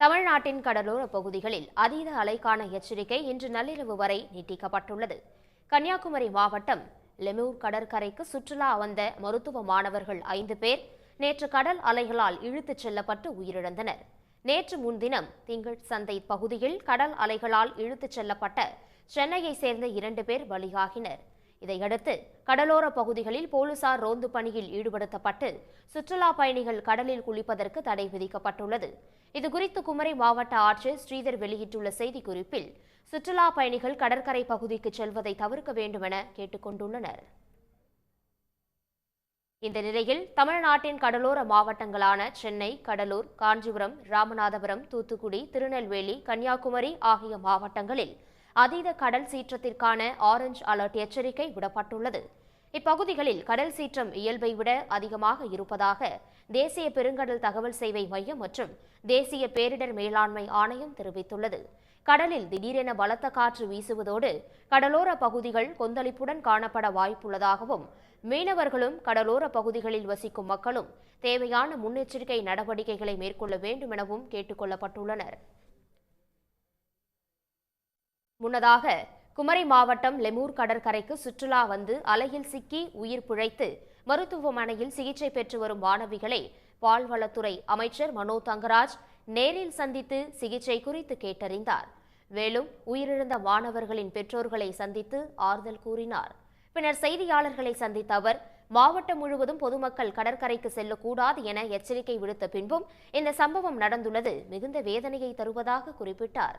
தமிழ்நாட்டின் கடலோர பகுதிகளில் அதீத அலைக்கான எச்சரிக்கை இன்று நள்ளிரவு வரை நீட்டிக்கப்பட்டுள்ளது. கன்னியாகுமரி மாவட்டம் லெமூர் கடற்கரைக்கு சுற்றுலா வந்த மருத்துவ மாணவர்கள் ஐந்து பேர் நேற்று கடல் அலைகளால் இழுத்துச் செல்லப்பட்டு உயிரிழந்தனர். நேற்று முன்தினம் திங்கள் சந்தை பகுதியில் கடல் அலைகளால் இழுத்துச் செல்லப்பட்ட சென்னையைச் சேர்ந்த இரண்டு பேர் பலியாகினர். இதையடுத்து கடலோர பகுதிகளில் போலீசார் ரோந்து பணியில் ஈடுபடுத்தப்பட்டு சுற்றுலா பயணிகள் கடலில் குளிப்பதற்கு தடை விதிக்கப்பட்டுள்ளது. இதுகுறித்து குமரி மாவட்ட ஆட்சியர் ஸ்ரீதர் வெளியிட்டுள்ள செய்திக்குறிப்பில் சுற்றுலா பயணிகள் கடற்கரை பகுதிக்கு செல்வதை தவிர்க்க வேண்டுமென கேட்டுக்கொண்டுள்ளனர். இந்த நிலையில் தமிழ்நாட்டின் கடலோர மாவட்டங்களான சென்னை கடலூர் காஞ்சிபுரம் ராமநாதபுரம் தூத்துக்குடி திருநெல்வேலி கன்னியாகுமரி ஆகிய மாவட்டங்களில் அதீத கடல் சீற்றத்திற்கான ஆரஞ்ச் அலர்ட் எச்சரிக்கை விடப்பட்டுள்ளது. இப்பகுதிகளில் கடல் சீற்றம் இயல்பை விட அதிகமாக இருப்பதாக தேசிய பெருங்கடல் தகவல் சேவை மையம் மற்றும் தேசிய பேரிடர் மேலாண்மை ஆணையம் தெரிவித்துள்ளது. கடலில் திடீரென பலத்த காற்று வீசுவதோடு கடலோர பகுதிகள் கொந்தளிப்புடன் காணப்பட வாய்ப்புள்ளதாகவும் மீனவர்களும் கடலோர பகுதிகளில் வசிக்கும் மக்களும் தேவையான முன்னெச்சரிக்கை நடவடிக்கைகளை மேற்கொள்ள வேண்டும் எனவும் கேட்டுக் கொள்ளப்பட்டுள்ளனர். முன்னதாக குமரி மாவட்டம் லெமூர் கடற்கரைக்கு சுற்றுலா வந்து அலையில் சிக்கி உயிர் பிழைத்து மருத்துவமனையில் சிகிச்சை பெற்று வரும் மாணவிகளை பால்வளத்துறை அமைச்சர் மனோ தங்கராஜ் நேரில் சந்தித்து சிகிச்சை குறித்து கேட்டறிந்தார். மேலும் உயிரிழந்த மாணவர்களின் பெற்றோர்களை சந்தித்து ஆறுதல் கூறினார். பின்னர் செய்தியாளர்களை சந்தித்த அவர் மாவட்டம் முழுவதும் பொதுமக்கள் கடற்கரைக்கு செல்லக்கூடாது என எச்சரிக்கை விடுத்த பின்பும் இந்த சம்பவம் நடந்துள்ளது மிகுந்த வேதனையை தருவதாக குறிப்பிட்டார்.